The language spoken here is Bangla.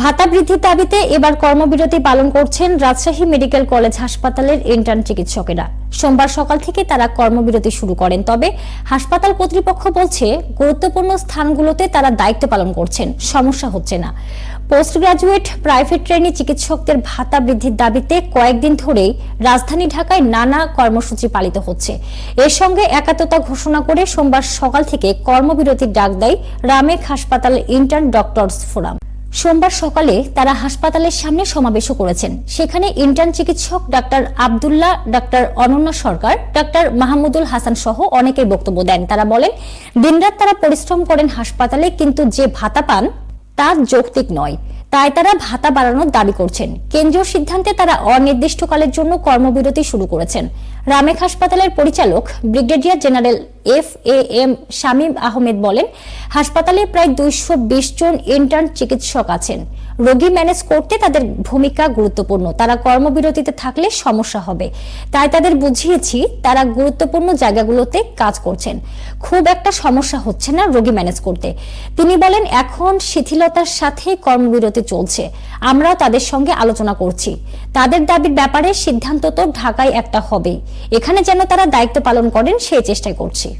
ভাতা বৃদ্ধির দাবিতে এবার কর্মবিরতি পালন করছেন রাজশাহী মেডিকেল কলেজ হাসপাতালের ইন্টার্ন চিকিৎসকেরা। সোমবার সকাল থেকে তারা কর্মবিরতি শুরু করেন, তবে হাসপাতাল কর্তৃপক্ষ বলছে, গুরুত্বপূর্ণ স্থানগুলোতে তারা দায়িত্ব পালন করছেন, সমস্যা হচ্ছে না। পোস্ট গ্রাজুয়েট প্রাইভেট ট্রেনি চিকিৎসকদের ভাতা বৃদ্ধির দাবিতে কয়েকদিন ধরেই রাজধানী ঢাকায় নানা কর্মসূচি পালিত হচ্ছে। এর সঙ্গে একাত্মতা ঘোষণা করে সোমবার সকাল থেকে কর্মবিরতির ডাক দেয় রামেক হাসপাতাল ইন্টার্ন ডক্টরস ফোরাম। সোমবার সকালে তারা হাসপাতালের সামনে সমাবেশও করেছেন। সেখানে ইন্টার্ন চিকিৎসক ডাক্তার আবদুল্লাহ, ডাক্তার অনন্য সরকার, ডাক্তার মাহমুদুল হাসান সহ অনেকেই বক্তব্য দেন। তারা বলেন, দিনরাত তারা পরিশ্রম করেন হাসপাতালে, কিন্তু যে ভাতা পান তা যৌক্তিক নয়। তাই তারা ভাতা বাড়ানোর দাবি করছেন। কেন্দ্রীয় সিদ্ধান্তে তারা অনির্দিষ্টকালের জন্য কর্মবিরতি শুরু করেছেন। রামেক হাসপাতালের পরিচালক brigadier general F A M Shamim Ahmed বলেন, হাসপাতালে প্রায় দুইশো বিশ জন ইন্টার্ন চিকিৎসক আছেন। রোগী ম্যানেজ করতে তাদের ভূমিকা গুরুত্বপূর্ণ। তারা কর্মবিরতিতে থাকলে সমস্যা হবে। তাই তাদের বুঝিয়েছি, তারা গুরুত্বপূর্ণ জায়গাগুলোতে কাজ করছেন। খুব একটা সমস্যা হচ্ছে না রোগী ম্যানেজ করতে। তিনি বলেন, এখন শিথিলতার সাথে কর্মবিরতি চলছে। আমরাও তাদের সঙ্গে আলোচনা করছি। তাদের দাবির ব্যাপারে সিদ্ধান্ত তো ঢাকায় একটা হবেই। এখানে যেন তারা দায়িত্ব পালন করেন, সেই চেষ্টাই করছি।